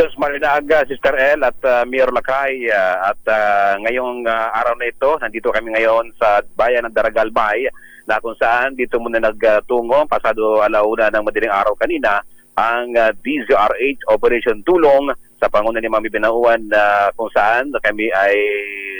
Diyos Marinaga, Sister El at uh, Mayor Lakay uh, at uh, ngayong uh, araw na ito, nandito kami ngayon sa bayan ng Daragalbay na kung saan dito muna nagtungo pasado alauna ng madaling araw kanina ang uh, DZRH Operation Tulong sa panguna ni Mami Binauan na kung saan kami ay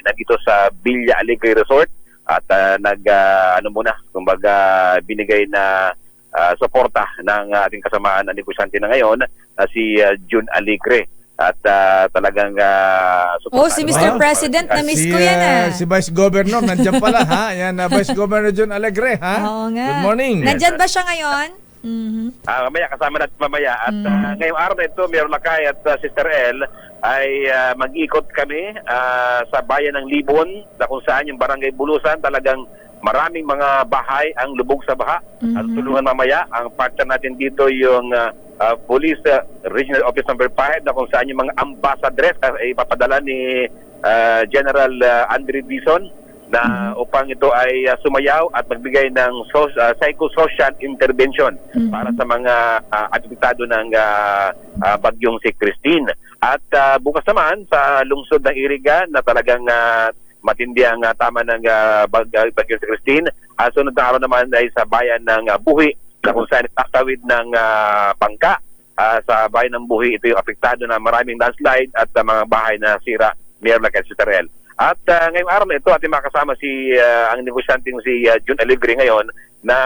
nandito sa Villa Alegre Resort at uh, nag uh, ano muna kumbaga binigay na uh, suporta ng ating kasamaan na negosyante na ngayon na si uh, June Alegre at uh, talagang uh, Oh, si Mr. suportahan- President na miss si, ko yan ah, ah. si Vice Governor, nandiyan pala ha. Yan, ah, Vice Governor John Alegre ha. Oo nga. Good morning. Nandyan ba siya ngayon? Mhm. Ah, mamaya kasama natin mamaya at Mm. ah, ngayong araw na ito Mayor Lakay at ah, Sister El ay ah, mag-ikot kami ah, sa bayan ng Libon na kung saan yung barangay Bulusan talagang maraming mga bahay ang lubog sa baha at Mhm. tulungan mamaya ang partner natin dito yung ah, ah, Police ah, Regional Office Number 5 na kung saan yung mga ambassadress ay ipapadala ni ah, General ah, Andre Bison na upang ito ay ah, sumayaw at magbigay ng so, ah, psychosocial intervention Mhm. para sa mga uh, apektado ng ah, ah, bagyong si Christine. At ah, bukas naman sa lungsod ng Iriga na talagang ah, matindi ang ah, tama ng bag, ah, bagyong si Christine. At sunod na araw naman ay sa bayan ng ah, Buhi na kung saan tatawid ng ah, bangka. Ah, sa bayan ng Buhi, ito yung apektado na maraming landslide at ah, mga bahay na sira near Lacan Citarel. At ah, ngayong araw na ito, ating makasama si ah, ang negosyanteng si ah, June Alegre ngayon na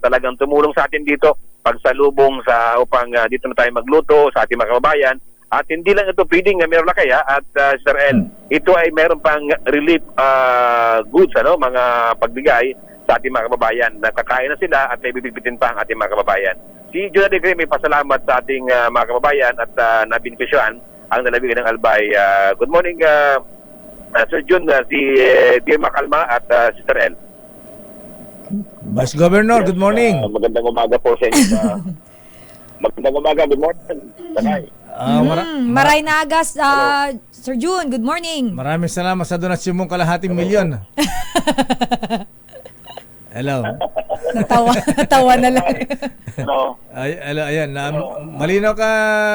talagang tumulong sa atin dito pagsalubong sa upang ah, dito na tayo magluto sa ating mga kababayan. At hindi lang ito feeding uh, meron na kaya at uh, Sir El, ito ay meron pang relief ah, goods, ano, mga pagbigay sa ating mga kababayan. Nakakain na sila at may bibigbitin pa ang ating mga kababayan. Si Juna de may pasalamat sa ating ah, mga kababayan at uh, nabinipisyohan ang nalabigan ng Albay. Ah, good morning, ah, ah, Sir Jun, ah, si uh, Dear Makalma at ah, Sister El. Vice Governor, good morning. Ah, magandang umaga po sa inyo. Ah, magandang umaga, good morning. Sakay. Ah, mara- Mm, Maray na agas, ah, Sir June, good morning. maraming salamat sa donasyon mong kalahating milyon. Hello. Natawa, natawa na lang. Ano? Ay, hello, ayan. Na, malinaw ka,